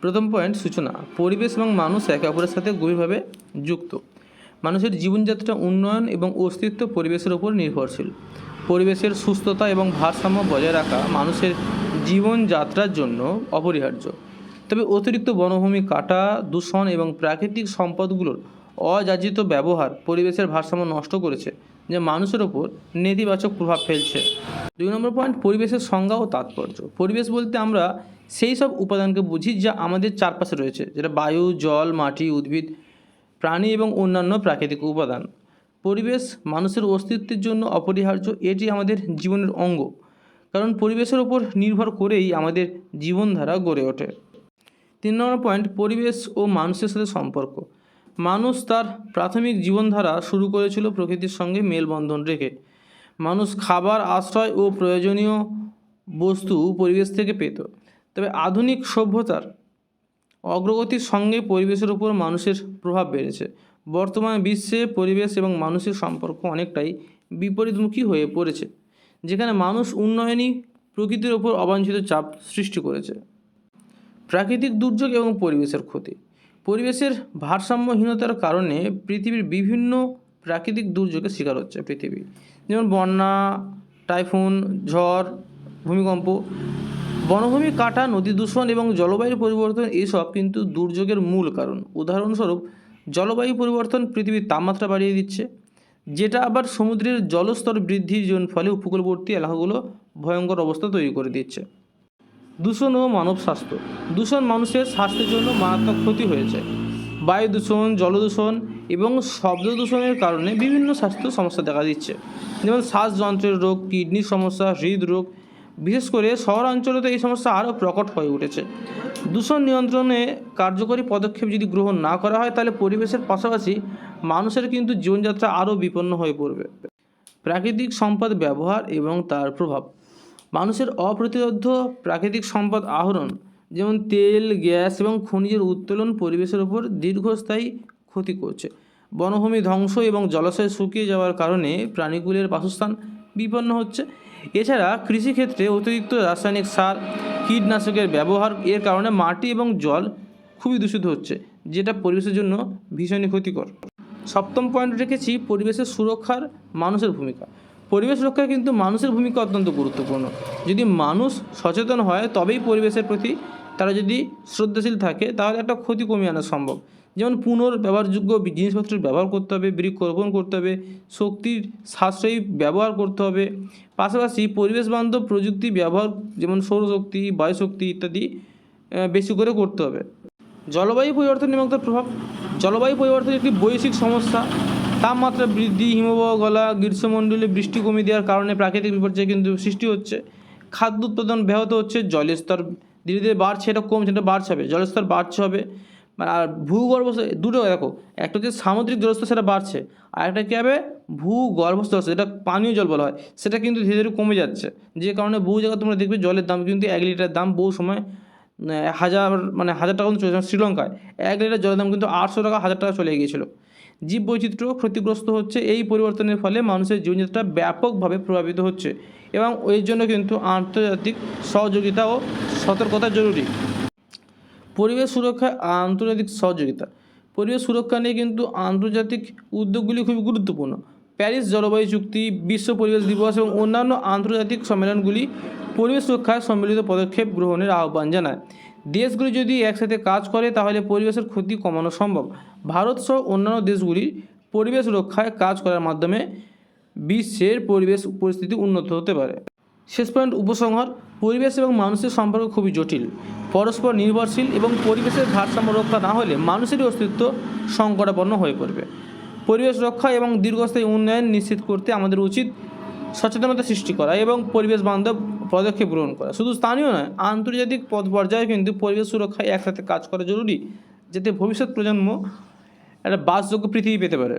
প্রথম পয়েন্ট সূচনা। পরিবেশ এবং মানুষ একে অপরের সাথে গভীরভাবে যুক্ত। মানুষের জীবনযাত্রা উন্নয়ন এবং অস্তিত্ব পরিবেশের উপর নির্ভরশীল। পরিবেশের সুস্থতা এবং ভারসাম্য বজায় রাখা মানুষের জীবনযাত্রার জন্য অপরিহার্য। তবে অতিরিক্ত বনভূমি কাটা, দূষণ এবং প্রাকৃতিক সম্পদগুলোর অযাচিত ব্যবহার পরিবেশের ভারসাম্য নষ্ট করেছে। যা মানুষের ওপর নেতিবাচক প্রভাব ফেলছে। দুই নম্বর পয়েন্ট পরিবেশের সংজ্ঞা ও তাৎপর্য। পরিবেশ বলতে আমরা সেই সব উপাদানকে বুঝি যা আমাদের চারপাশে রয়েছে, যেটা বায়ু, জল, মাটি, উদ্ভিদ, প্রাণী এবং অন্যান্য প্রাকৃতিক উপাদান। পরিবেশ মানুষের অস্তিত্বের জন্য অপরিহার্য, এটি আমাদের জীবনের অঙ্গ। কারণ পরিবেশের ওপর নির্ভর করেই আমাদের জীবনধারা গড়ে ওঠে। তিন নম্বর পয়েন্ট পরিবেশ ও মানুষের সাথে সম্পর্ক। মানুষ তার প্রাথমিক জীবনধারা শুরু করেছিল প্রকৃতির সঙ্গে মেলবন্ধন রেখে। মানুষ খাবার, আশ্রয় ও প্রয়োজনীয় বস্তু পরিবেশ থেকে পেত। তবে আধুনিক সভ্যতার অগ্রগতির সঙ্গে পরিবেশের উপর মানুষের প্রভাব বেড়েছে। বর্তমান বিশ্বে পরিবেশ এবং মানুষের সম্পর্ক অনেকটাই বিপরীতমুখী হয়ে পড়েছে, যেখানে মানুষ উন্নয়নই প্রকৃতির ওপর অবাঞ্ছিত চাপ সৃষ্টি করেছে। প্রাকৃতিক দুর্যোগ এবং পরিবেশের ক্ষতি। পরিবেশের ভারসাম্যহীনতার কারণে পৃথিবীর বিভিন্ন প্রাকৃতিক দুর্যোগের শিকার হচ্ছে পৃথিবী। যেমন বন্যা, টাইফুন, ঝড়, ভূমিকম্প। বনভূমি কাটা, নদী দূষণ এবং জলবায়ু পরিবর্তন এসব কিন্তু দুর্যোগের মূল কারণ। উদাহরণস্বরূপ, জলবায়ু পরিবর্তন পৃথিবীর তাপমাত্রা বাড়িয়ে দিচ্ছে, যেটা আবার সমুদ্রের জলস্তর বৃদ্ধির জন্য ফলে উপকূলবর্তী এলাকাগুলো ভয়ঙ্কর অবস্থা তৈরি করে দিচ্ছে। দূষণ ও মানব স্বাস্থ্য। দূষণ মানুষের স্বাস্থ্যের জন্য মারাত্মক ক্ষতি হয়েছে বায়ু দূষণ জলদূষণ এবং শব্দ দূষণের কারণে বিভিন্ন স্বাস্থ্য সমস্যা দেখা দিচ্ছে। যেমন শ্বাসযন্ত্রের রোগ, কিডনির সমস্যা, হৃদরোগ। বিশেষ করে শহরাঞ্চলে তো এই সমস্যা আরও প্রকট হয়ে উঠেছে। দূষণ নিয়ন্ত্রণে কার্যকরী পদক্ষেপ যদি গ্রহণ না করা হয়, তাহলে পরিবেশের পাশাপাশি মানুষের কিন্তু জীবনযাত্রা আরও বিপন্ন হয়ে পড়বে। প্রাকৃতিক সম্পদ ব্যবহার এবং তার প্রভাব। মানুষের অপ্রতিরোধ প্রাকৃতিক সম্পদ আহরণ, যেমন তেল, গ্যাস এবং খনিজের উত্তোলন পরিবেশের ওপর দীর্ঘস্থায়ী ক্ষতি করছে। বনভূমি ধ্বংস এবং জলাশয় শুকিয়ে যাওয়ার কারণে প্রাণীগুলির বাসস্থান বিপন্ন হচ্ছে। এছাড়া কৃষিক্ষেত্রে অতিরিক্ত রাসায়নিক সার, কীটনাশকের ব্যবহার, এর কারণে মাটি এবং জল খুবই দূষিত হচ্ছে, যেটা পরিবেশের জন্য ভীষণই ক্ষতিকর। সপ্তম পয়েন্ট রেখেছি, পরিবেশের সুরক্ষার মানুষের ভূমিকা। পরিবেশ রক্ষায় কিন্তু মানুষের ভূমিকা অত্যন্ত গুরুত্বপূর্ণ। যদি মানুষ সচেতন হয়, তবেই পরিবেশের প্রতি তারা যদি শ্রদ্ধাশীল থাকে, তাহলে একটা ক্ষতি কমিয়ে আনা সম্ভব। যেমন পুনর্ব্যবহারযোগ্য জিনিসপত্রের ব্যবহার করতে হবে, বৃক্ষরোপণ করতে হবে, শক্তির সাশ্রয়ী ব্যবহার করতে হবে। পাশাপাশি পরিবেশ বান্ধব প্রযুক্তি ব্যবহার, যেমন সৌরশক্তি, বায়ুশক্তি ইত্যাদি বেশি করে করতে হবে। জলবায়ু পরিবর্তন এবং তার প্রভাব। জলবায়ু পরিবর্তন একটি বৈশ্বিক সমস্যা। তাপমাত্রা বৃদ্ধি, হিমবাহ, গলা, গ্রীষ্মমণ্ডলে বৃষ্টি কমিয়ে দেওয়ার কারণে প্রাকৃতিক বিপর্যয় কিন্তু সৃষ্টি হচ্ছে। খাদ্য উৎপাদন ব্যাহত হচ্ছে, জলের স্তর ধীরে ধীরে বাড়ছে, এটা কমছে এটা বাড়ছে হবে জলের স্তর বাড়ছে হবে মানে আর ভূগর্ভস্থ, দুটো দেখো, একটা হচ্ছে সামুদ্রিক জলস্তর, সেটা বাড়ছে, আর একটা কী হবে? ভূগর্ভস্থ জলস্তর যেটা পানীয় জল বলা হয়, সেটা কিন্তু ধীরে ধীরে কমে যাচ্ছে। যে কারণে বহু জায়গায় তোমরা দেখবে জলের দাম কিন্তু এক লিটার দাম বহু সময় হাজার মানে হাজার টাকা মতো চলে যেমন শ্রীলঙ্কায়। এক লিটার জলের দাম কিন্তু আটশো টাকা, হাজার টাকা চলে গিয়েছিল। জীব বৈচিত্র্য ক্ষতিগ্রস্ত হচ্ছে। এই পরিবর্তনের ফলে মানুষের জীবনযাত্রা ব্যাপকভাবে প্রভাবিত হচ্ছে এবং এর জন্য কিন্তু আন্তর্জাতিক সহযোগিতা ও সতর্কতা জরুরি। পরিবেশ সুরক্ষা আন্তর্জাতিক সহযোগিতা। পরিবেশ সুরক্ষা নিয়ে কিন্তু আন্তর্জাতিক উদ্যোগগুলি খুবই গুরুত্বপূর্ণ। প্যারিস জলবায়ু চুক্তি, বিশ্ব পরিবেশ দিবস এবং অন্যান্য আন্তর্জাতিক সম্মেলনগুলি পরিবেশ সুরক্ষায় সম্মিলিত পদক্ষেপ গ্রহণের আহ্বান জানায়। দেশগুলি যদি একসাথে কাজ করে, তাহলে পরিবেশের ক্ষতি কমানো সম্ভব। ভারত সহ অন্যান্য দেশগুলি পরিবেশ রক্ষায় কাজ করার মাধ্যমে বিশ্বের পরিবেশ পরিস্থিতি উন্নত হতে পারে। শেষ পয়েন্ট, উপসংহার। পরিবেশ এবং মানুষের সম্পর্ক খুবই জটিল। পরস্পর নির্ভরশীল এবং পরিবেশের ভারসাম্য রক্ষা না হলে মানুষেরই অস্তিত্ব সংকটাপন্ন হয়ে পড়বে। পরিবেশ রক্ষা এবং দীর্ঘস্থায়ী উন্নয়ন নিশ্চিত করতে আমাদের উচিত সচেতনতা সৃষ্টি করা এবং পরিবেশ বান্ধব পদক্ষেপ গ্রহণ করা। শুধু স্থানীয় নয়, আন্তর্জাতিক পদ পর্যায়ে কিন্তু পরিবেশ সুরক্ষায় একসাথে কাজ করা জরুরি, যাতে ভবিষ্যৎ প্রজন্ম একটা বাসযোগ্য পৃথিবী পেতে পারে।